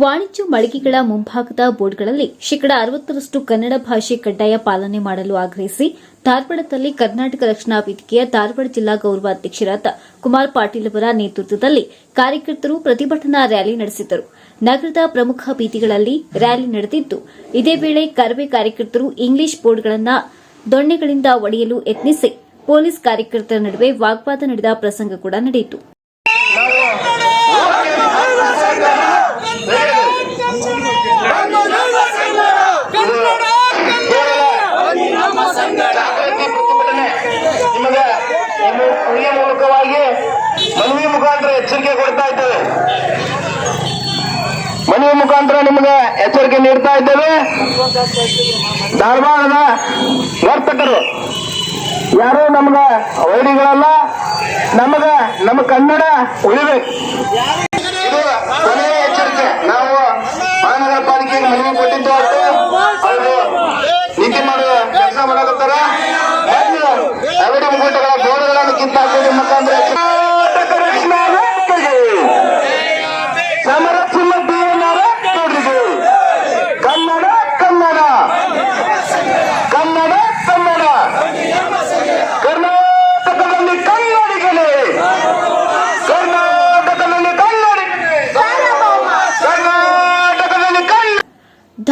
ವಾಣಿಜ್ಯ ಮಳಿಗೆಗಳ ಮುಂಭಾಗದ ಬೋರ್ಡ್ಗಳಲ್ಲಿ ಶೇಕಡಾ ಅರವತ್ತರಷ್ಟು ಕನ್ನಡ ಭಾಷೆ ಕಡ್ಡಾಯ ಪಾಲನೆ ಮಾಡಲು ಆಗ್ರಹಿಸಿ ಧಾರವಾಡದಲ್ಲಿ ಕರ್ನಾಟಕ ರಕ್ಷಣಾ ವೇದಿಕೆಯ ಧಾರವಾಡ ಜಿಲ್ಲಾ ಗೌರವಾಧ್ಯಕ್ಷರಾದ ಕುಮಾರ್ ಪಾಟೀಲ್ ಅವರ ನೇತೃತ್ವದಲ್ಲಿ ಕಾರ್ಯಕರ್ತರು ಪ್ರತಿಭಟನಾ ರ್ಯಾಲಿ ನಡೆಸಿದರು. ನಗರದ ಪ್ರಮುಖ ಬೀದಿಗಳಲ್ಲಿ ರ್ಯಾಲಿ ನಡೆದಿದ್ದು, ಇದೇ ವೇಳೆ ಕರವೇ ಕಾರ್ಯಕರ್ತರು ಇಂಗ್ಲಿಷ್ ಬೋರ್ಡ್ಗಳನ್ನು ದೊಣ್ಣೆಗಳಿಂದ ಒಡೆಯಲು ಯತ್ನಿಸಿ ಪೊಲೀಸ್ ಕಾರ್ಯಕರ್ತರ ನಡುವೆ ವಾಗ್ವಾದ ನಡೆದ ಪ್ರಸಂಗ ಕೂಡ ನಡೆಯಿತು ನಿಮಗೆ ಈ ಮೂಲಕವಾಗಿ ಮನವಿ ಮುಖಾಂತರ ಎಚ್ಚರಿಕೆ ಕೊಡ್ತಾ ಇದ್ದೇವೆ ಮನವಿ ಮುಖಾಂತರ ನಿಮಗೆ ಎಚ್ಚರಿಕೆ ನೀಡ್ತಾ ಇದ್ದೇವೆ. ಧಾರವಾಡದ ವರ್ತಕರು ಯಾರು ನಮ್ಗ ವೈರಿಗಳಲ್ಲ ನಮಗ ನಮ್ಮ ಕನ್ನಡ ಉಳಿಬೇಕು. ಎಚ್ಚರಿಕೆ. ನಾವು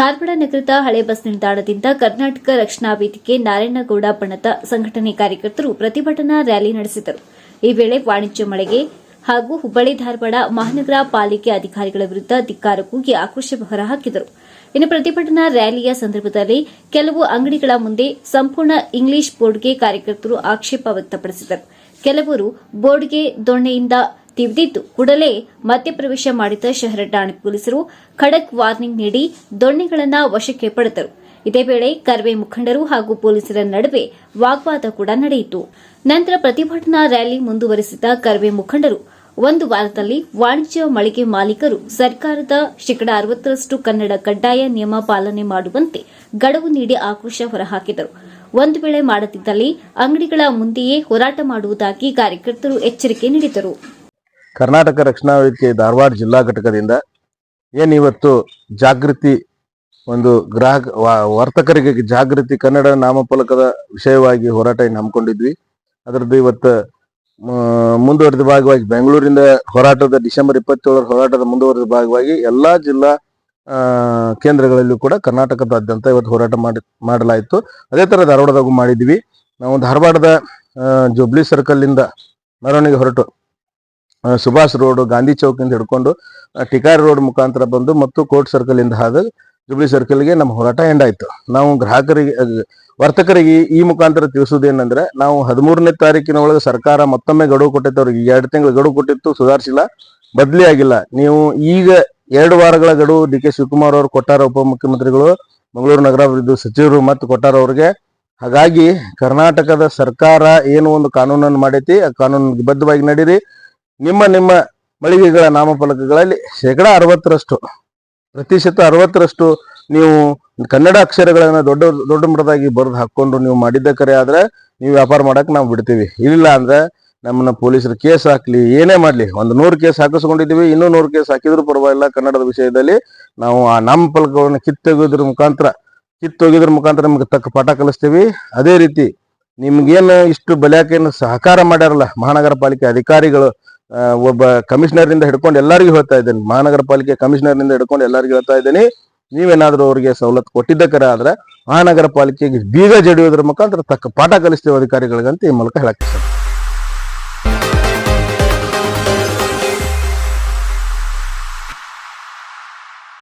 ಧಾರವಾಡ ನಗರದ ಹಳೆ ಬಸ್ ನಿಲ್ದಾಣದಿಂದ ಕರ್ನಾಟಕ ರಕ್ಷಣಾ ವೇದಿಕೆ ನಾರಾಯಣಗೌಡ ಬಣದ ಸಂಘಟನೆ ಕಾರ್ಯಕರ್ತರು ಪ್ರತಿಭಟನಾ ರ್ಯಾಲಿ ನಡೆಸಿದರು. ಈ ವೇಳೆ ವಾಣಿಜ್ಯ ಮಳಿಗೆ ಹಾಗೂ ಹುಬ್ಬಳ್ಳಿ ಧಾರವಾಡ ಮಹಾನಗರ ಪಾಲಿಕೆ ಅಧಿಕಾರಿಗಳ ವಿರುದ್ಧ ಧಿಕ್ಕಾರ ಕೂಗಿ ಆಕ್ರೋಶ ಹೊರಹಾಕಿದರು ಇನ್ನು ಪ್ರತಿಭಟನಾ ರ್ಯಾಲಿಯ ಸಂದರ್ಭದಲ್ಲಿ ಕೆಲವು ಅಂಗಡಿಗಳ ಮುಂದೆ ಸಂಪೂರ್ಣ ಇಂಗ್ಲಿಷ್ ಬೋರ್ಡ್ಗೆ ಕಾರ್ಯಕರ್ತರು ಆಕ್ಷೇಪ ವ್ಯಕ್ತಪಡಿಸಿದರು. ಕೆಲವರು ಬೋರ್ಡ್ಗೆ ದೊಣ್ಣೆಯಿಂದ ತಿವಿದಿದ್ದು ಕೂಡಲೇ ಮಧ್ಯಪ್ರವೇಶ ಮಾಡಿದ ಶಹರ ಠಾಣೆ ಪೊಲೀಸರು ಖಡಕ್ ವಾರ್ನಿಂಗ್ ನೀಡಿ ದೊಣ್ಣೆಗಳನ್ನು ವಶಕ್ಕೆ ಪಡೆದರು. ಇದೇ ವೇಳೆ ಕರ್ವೆ ಮುಖಂಡರು ಹಾಗೂ ಪೊಲೀಸರ ನಡುವೆ ವಾಗ್ವಾದ ಕೂಡ ನಡೆಯಿತು. ನಂತರ ಪ್ರತಿಭಟನಾ ರ್ಯಾಲಿ ಮುಂದುವರೆಸಿದ ಕರ್ವೆ ಮುಖಂಡರು, ಒಂದು ವಾರದಲ್ಲಿ ವಾಣಿಜ್ಯ ಮಳಿಗೆ ಮಾಲೀಕರು, ಸರ್ಕಾರದ ಶೇಕಡಾ ಅರವತ್ತರಷ್ಟು ಕನ್ನಡ ಕಡ್ಡಾಯ ನಿಯಮ ಪಾಲನೆ ಮಾಡುವಂತೆ ಗಡುವು ನೀಡಿ ಆಕ್ರೋಶ ಹೊರಹಾಕಿದರು. ಒಂದು ವೇಳೆ ಮಾಡದಿದ್ದಲ್ಲಿ ಅಂಗಡಿಗಳ ಮುಂದೆಯೇ ಹೋರಾಟ ಮಾಡುವುದಾಗಿ ಕಾರ್ಯಕರ್ತರು ಎಚ್ಚರಿಕೆ ನೀಡಿದರು. ಕರ್ನಾಟಕ ರಕ್ಷಣಾ ವೇದಿಕೆ ಧಾರವಾಡ ಜಿಲ್ಲಾ ಘಟಕದಿಂದ ಏನಿವತ್ತು ಜಾಗೃತಿ ಒಂದು ಗ್ರಾಹಕ ವರ್ತಕರಿಗೆ ಜಾಗೃತಿ ಕನ್ನಡ ನಾಮಫಲಕದ ವಿಷಯವಾಗಿ ಹೋರಾಟ ಏನು ಹಮ್ಮಿಕೊಂಡಿದ್ವಿ. ಅದರದ್ದು ಇವತ್ತು ಮುಂದುವರೆದ ಭಾಗವಾಗಿ ಬೆಂಗಳೂರಿಂದ ಹೋರಾಟದ, ಡಿಸೆಂಬರ್ ಇಪ್ಪತ್ತೇಳರ ಹೋರಾಟದ ಮುಂದುವರೆದ ಭಾಗವಾಗಿ ಎಲ್ಲಾ ಜಿಲ್ಲಾ ಕೇಂದ್ರಗಳಲ್ಲೂ ಕೂಡ ಕರ್ನಾಟಕದಾದ್ಯಂತ ಇವತ್ತು ಹೋರಾಟ ಮಾಡಿ, ಮಾಡಲಾಯಿತು. ಅದೇ ಥರ ಧಾರವಾಡದಾಗೂ ಮಾಡಿದ್ವಿ. ನಾವು ಧಾರವಾಡದ ಜುಬ್ಲಿ ಸರ್ಕಲ್ ಇಂದ ಮೆರವಣಿಗೆ ಹೊರಟು. ಸುಭಾಷ್ ರೋಡ್, ಗಾಂಧಿ ಚೌಕಿಂದ ಹಿಡ್ಕೊಂಡು ಟಿಕಾರಿ ರೋಡ್ ಮುಖಾಂತರ ಬಂದು ಮತ್ತು ಕೋರ್ಟ್ ಸರ್ಕಲ್ ಇಂದ ಹಾದು ಜುಬ್ಲಿ ಸರ್ಕಲ್ಗೆ ನಮ್ಮ ಹೋರಾಟ ಎಂಡ್ ಆಯ್ತು. ನಾವು ಗ್ರಾಹಕರಿಗೆ ವರ್ತಕರಿಗೆ ಈ ಮುಖಾಂತರ ತಿಳಿಸುವುದೇನಂದ್ರೆ ನಾವು ಹದಿಮೂರನೇ ತಾರೀಕಿನ ಒಳಗೆ ಸರ್ಕಾರ ಮತ್ತೊಮ್ಮೆ ಗಡುವು ಕೊಟ್ಟಿತ್ತು ಅವ್ರಿಗೆ ಎರಡು ತಿಂಗಳು ಗಡುವು ಕೊಟ್ಟಿತ್ತು, ಸುಧಾರಿಸಿಲ್ಲ, ಬದಲಿ ಆಗಿಲ್ಲ. ನೀವು ಈಗ ಎರಡು ವಾರಗಳ ಗಡುವು ಡಿ ಕೆ ಶಿವಕುಮಾರ್ ಅವರು ಕೊಟ್ಟಾರ ಉಪಮುಖ್ಯಮಂತ್ರಿಗಳು, ಮಂಗಳೂರು ನಗರಾಭಿವೃದ್ಧಿ ಸಚಿವರು ಮತ್ತು ಕೊಟ್ಟಾರ ಅವ್ರಿಗೆ. ಹಾಗಾಗಿ ಕರ್ನಾಟಕದ ಸರ್ಕಾರ ಏನು ಒಂದು ಕಾನೂನನ್ನು ಮಾಡೈತಿ, ಆ ಕಾನೂನಿಗೆ ಬದ್ಧವಾಗಿ ನಡೀರಿ. ನಿಮ್ಮ ನಿಮ್ಮ ಮಳಿಗೆಗಳ ನಾಮಫಲಕಗಳಲ್ಲಿ ಶೇಕಡ ಅರವತ್ತರಷ್ಟು, ಪ್ರತಿಶತ ಅರವತ್ತರಷ್ಟು ನೀವು ಕನ್ನಡ ಅಕ್ಷರಗಳನ್ನು ದೊಡ್ಡ ದೊಡ್ಡ ಮಟ್ಟದಾಗಿ ಬರೆದು ಹಾಕ್ಕೊಂಡು ನೀವು ಮಾಡಿದ್ದ ಕರೆ ಆದ್ರೆ ನೀವು ವ್ಯಾಪಾರ ಮಾಡಕ್ ನಾವು ಬಿಡ್ತೀವಿ. ಇಲ್ಲ ಅಂದ್ರೆ ನಮ್ಮನ್ನ ಪೊಲೀಸರು ಕೇಸ್ ಹಾಕ್ಲಿ, ಏನೇ ಮಾಡ್ಲಿ, ಒಂದು ನೂರು ಕೇಸ್ ಹಾಕಿಸ್ಕೊಂಡಿದ್ದೀವಿ, ಇನ್ನೂ ನೂರು ಕೇಸ್ ಹಾಕಿದ್ರು ಪರವಾಗಿಲ್ಲ. ಕನ್ನಡದ ವಿಷಯದಲ್ಲಿ ನಾವು ಆ ನಮ್ಮ ಫಲಕವನ್ನು ಕಿತ್ತೊಗೆಯೋದ್ರ ಮುಖಾಂತರ, ಕಿತ್ತೊಗೆದ್ರ ಮುಖಾಂತರ ನಿಮ್ಗೆ ತಕ್ಕ ಪಾಠ ಕಲಿಸ್ತೀವಿ. ಅದೇ ರೀತಿ ನಿಮ್ಗೇನು ಇಷ್ಟು ಬಲಾಕೆಯನ್ನು ಸಹಕಾರ ಮಾಡ್ಯಾರಲ್ಲ ಮಹಾನಗರ ಪಾಲಿಕೆ ಅಧಿಕಾರಿಗಳು ಒಬ್ಬ ಕಮಿಷನರ್ನಿಂದ ಹಿಡ್ಕೊಂಡು ಎಲ್ಲರಿಗೂ ಹೇಳ್ತಾ ಇದ್ದೇನೆ. ಮಹಾನಗರ ಪಾಲಿಕೆ ಕಮಿಷನರ್ನಿಂದ ಹಿಡ್ಕೊಂಡು ಎಲ್ಲರಿಗೂ ಹೇಳ್ತಾ ಇದ್ದೀನಿ. ನೀವೇನಾದ್ರೂ ಅವರಿಗೆ ಸವಲತ್ತು ಕೊಟ್ಟಿದ್ದಕ್ಕರ ಆದ್ರೆ ಮಹಾನಗರ ಪಾಲಿಕೆಗೆ ಬೀಗ ಜಡಿಯೋದ್ರ ಮುಖಾಂತರ ತಕ್ಕ ಪಾಠ ಕಲಿಸ್ತೇವೆ ಅಧಿಕಾರಿಗಳಿಗಂತ ಈ ಮೂಲಕ ಹೇಳಕ್ಕೆ